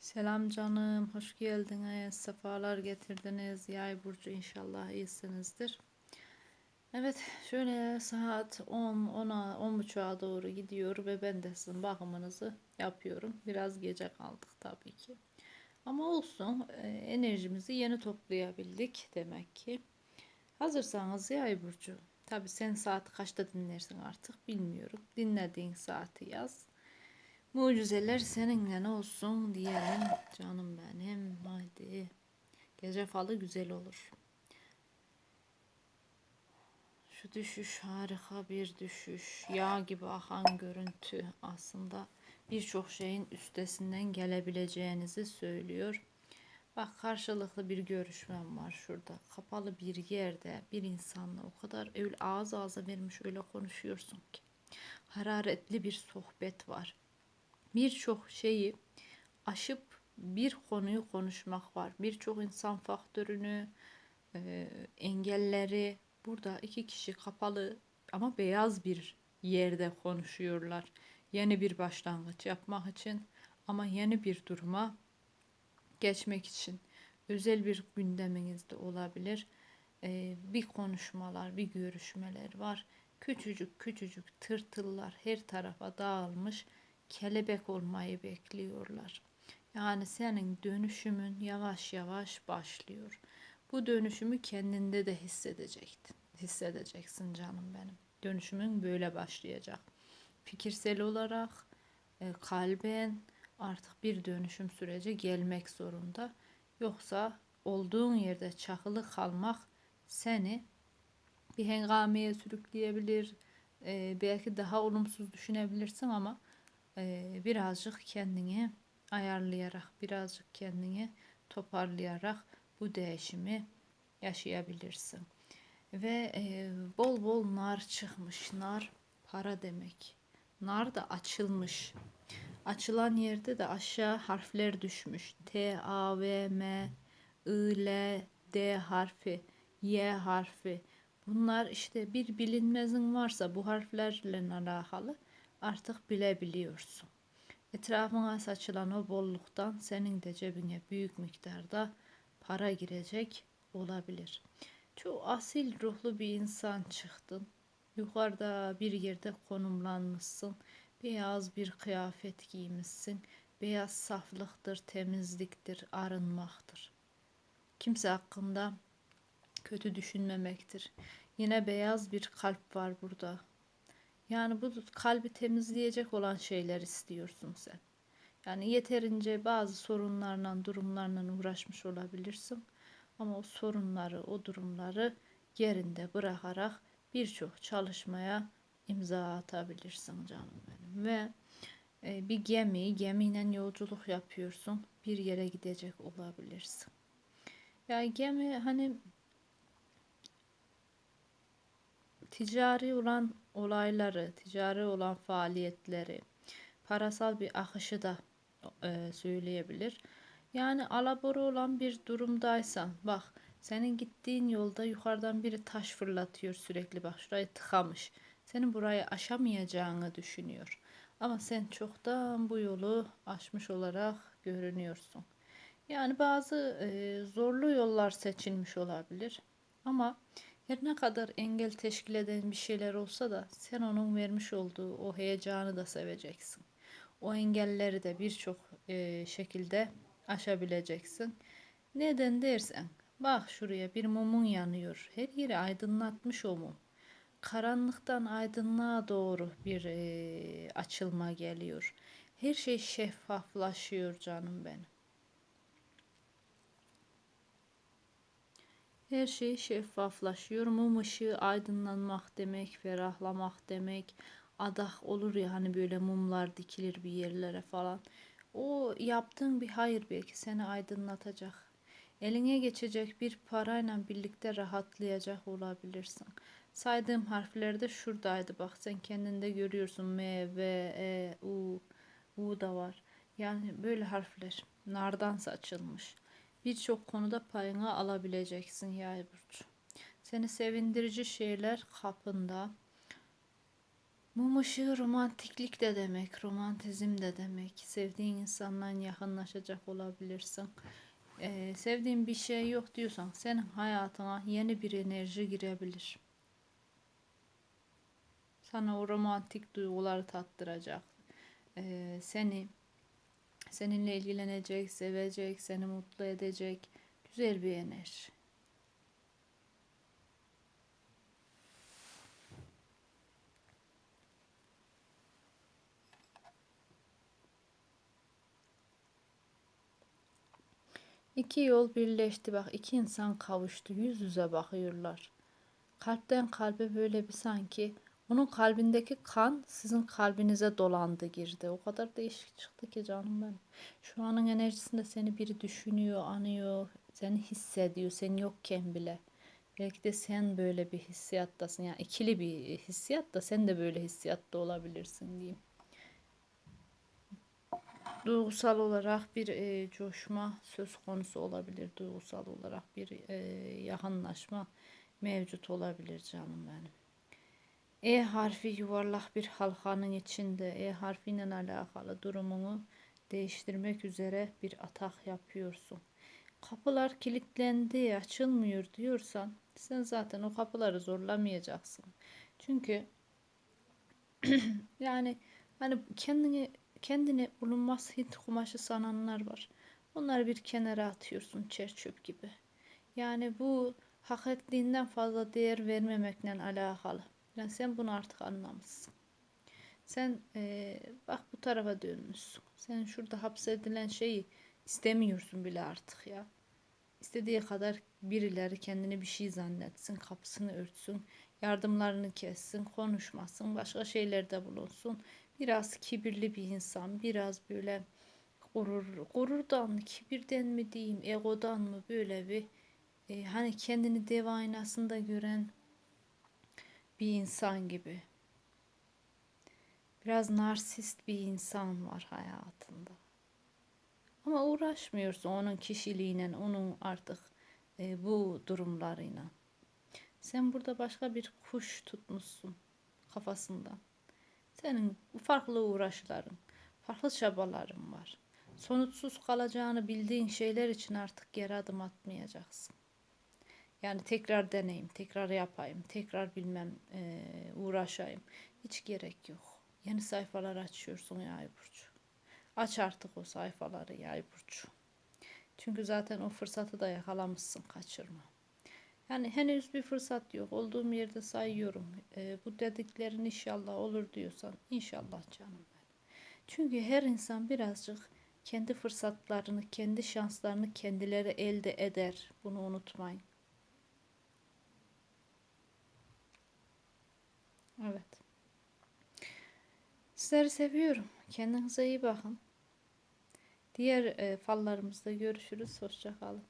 Selam canım, hoş geldiniz, sefalar getirdiniz. Yay burcu inşallah iyisinizdir. Evet, şöyle saat 10, 10'a, 10.30'a doğru gidiyor ve ben de sizin bakımınızı yapıyorum. Biraz gece kaldık tabii ki. Ama olsun, e, enerjimizi yeni toplayabildik demek ki. Hazırsanız Yay burcu. Tabii sen saat kaçta dinlersin artık bilmiyorum. Dinlediğin saati yaz. Mucizeler seninle olsun diyelim canım benim. Haydi. Gece falı güzel olur. Şu düşüş harika bir düşüş. Yağ gibi akan görüntü aslında birçok şeyin üstesinden gelebileceğinizi söylüyor. Bak karşılıklı bir görüşmem var şurada. Kapalı bir yerde bir insanla o kadar öyle ağız ağza vermiş öyle konuşuyorsun ki. Hararetli bir sohbet var birçok şeyi aşıp bir konuyu konuşmak var. Birçok insan faktörünü, e, engelleri burada iki kişi kapalı ama beyaz bir yerde konuşuyorlar. Yeni bir başlangıç yapmak için ama yeni bir duruma geçmek için özel bir gündeminizde olabilir. E, bir konuşmalar, bir görüşmeler var. Küçücük küçücük tırtıllar her tarafa dağılmış kelebek olmayı bekliyorlar. Yani senin dönüşümün yavaş yavaş başlıyor. Bu dönüşümü kendinde de hissedecektin. Hissedeceksin canım benim. Dönüşümün böyle başlayacak. Fikirsel olarak, e, kalben artık bir dönüşüm süreci gelmek zorunda. Yoksa olduğun yerde çakılı kalmak seni bir hengameye sürükleyebilir. E, belki daha olumsuz düşünebilirsin ama birazcık kendini ayarlayarak, birazcık kendini toparlayarak bu değişimi yaşayabilirsin. Ve bol bol nar çıkmış. Nar para demek. Nar da açılmış. Açılan yerde de aşağı harfler düşmüş. T, A, V, M, I, L, D harfi, Y harfi. Bunlar işte bir bilinmezin varsa bu harflerle alakalı artık bilebiliyorsun. Etrafına saçılan o bolluktan senin de cebine büyük miktarda para girecek olabilir. Çok asil ruhlu bir insan çıktın. Yukarıda bir yerde konumlanmışsın. Beyaz bir kıyafet giymişsin. Beyaz saflıktır, temizliktir, arınmaktır. Kimse hakkında kötü düşünmemektir. Yine beyaz bir kalp var burada. Yani bu kalbi temizleyecek olan şeyler istiyorsun sen. Yani yeterince bazı sorunlarla, durumlarla uğraşmış olabilirsin. Ama o sorunları, o durumları yerinde bırakarak birçok çalışmaya imza atabilirsin canım benim. Ve e, bir gemi, gemiyle yolculuk yapıyorsun. Bir yere gidecek olabilirsin. Yani gemi hani ticari olan olayları, ticari olan faaliyetleri, parasal bir akışı da e, söyleyebilir. Yani alabora olan bir durumdaysan bak senin gittiğin yolda yukarıdan biri taş fırlatıyor sürekli bak şurayı tıkamış. Senin burayı aşamayacağını düşünüyor. Ama sen çoktan bu yolu aşmış olarak görünüyorsun. Yani bazı e, zorlu yollar seçilmiş olabilir. Ama her ne kadar engel teşkil eden bir şeyler olsa da sen onun vermiş olduğu o heyecanı da seveceksin. O engelleri de birçok e, şekilde aşabileceksin. Neden dersen bak şuraya bir mumun yanıyor. Her yeri aydınlatmış o mum. Karanlıktan aydınlığa doğru bir e, açılma geliyor. Her şey şeffaflaşıyor canım benim. Her şey şeffaflaşıyor. Mum ışığı aydınlanmak demek, ferahlamak demek. Adak olur ya hani böyle mumlar dikilir bir yerlere falan. O yaptığın bir hayır belki seni aydınlatacak. Eline geçecek bir parayla birlikte rahatlayacak olabilirsin. Saydığım harfler de şuradaydı bak sen kendinde görüyorsun M, V, E, U, U da var. Yani böyle harfler nardan saçılmış birçok konuda payını alabileceksin yay burcu. Seni sevindirici şeyler kapında. Mum ışığı romantiklik de demek, romantizm de demek. Sevdiğin insanla yakınlaşacak olabilirsin. Ee, sevdiğin bir şey yok diyorsan senin hayatına yeni bir enerji girebilir. Sana o romantik duyguları tattıracak. Ee, seni seninle ilgilenecek, sevecek, seni mutlu edecek güzel bir enerji. İki yol birleşti bak iki insan kavuştu yüz yüze bakıyorlar. Kalpten kalbe böyle bir sanki onun kalbindeki kan sizin kalbinize dolandı girdi. O kadar değişik çıktı ki canım ben. Şu anın enerjisinde seni biri düşünüyor, anıyor, seni hissediyor, sen yokken bile. Belki de sen böyle bir hissiyattasın. Yani ikili bir hissiyat da sen de böyle hissiyatta olabilirsin diyeyim duygusal olarak bir e, coşma söz konusu olabilir. Duygusal olarak bir e, yakınlaşma mevcut olabilir canım benim. E harfi yuvarlak bir halkanın içinde E harfiyle alakalı durumunu değiştirmek üzere bir atak yapıyorsun. Kapılar kilitlendi, açılmıyor diyorsan sen zaten o kapıları zorlamayacaksın. Çünkü yani hani kendini kendini bulunmaz Hint kumaşı sananlar var. Onları bir kenara atıyorsun çer çöp gibi. Yani bu hak ettiğinden fazla değer vermemekle alakalı. Yani sen bunu artık anlamışsın. Sen e, bak bu tarafa dönmüşsün. Sen şurada hapsedilen şeyi istemiyorsun bile artık ya. İstediği kadar birileri kendini bir şey zannetsin, kapısını örtsün, yardımlarını kessin, konuşmasın, başka şeylerde bulunsun biraz kibirli bir insan, biraz böyle gurur, gururdan, kibirden mi diyeyim, egodan mı böyle bir e, hani kendini dev aynasında gören bir insan gibi. Biraz narsist bir insan var hayatında. Ama uğraşmıyorsun onun kişiliğine, onun artık e, bu durumlarıyla. Sen burada başka bir kuş tutmuşsun kafasından. Senin farklı uğraşların, farklı çabaların var. Sonuçsuz kalacağını bildiğin şeyler için artık geri adım atmayacaksın. Yani tekrar deneyim, tekrar yapayım, tekrar bilmem e, uğraşayım. Hiç gerek yok. Yeni sayfalar açıyorsun Yay Burcu. Aç artık o sayfaları Yay Burcu. Çünkü zaten o fırsatı da yakalamışsın, kaçırma. Yani henüz bir fırsat yok. Olduğum yerde sayıyorum. E, bu dediklerin inşallah olur diyorsan inşallah canım ben. Çünkü her insan birazcık kendi fırsatlarını, kendi şanslarını kendileri elde eder. Bunu unutmayın. Evet. Sizleri seviyorum. Kendinize iyi bakın. Diğer e, fallarımızda görüşürüz. Hoşçakalın.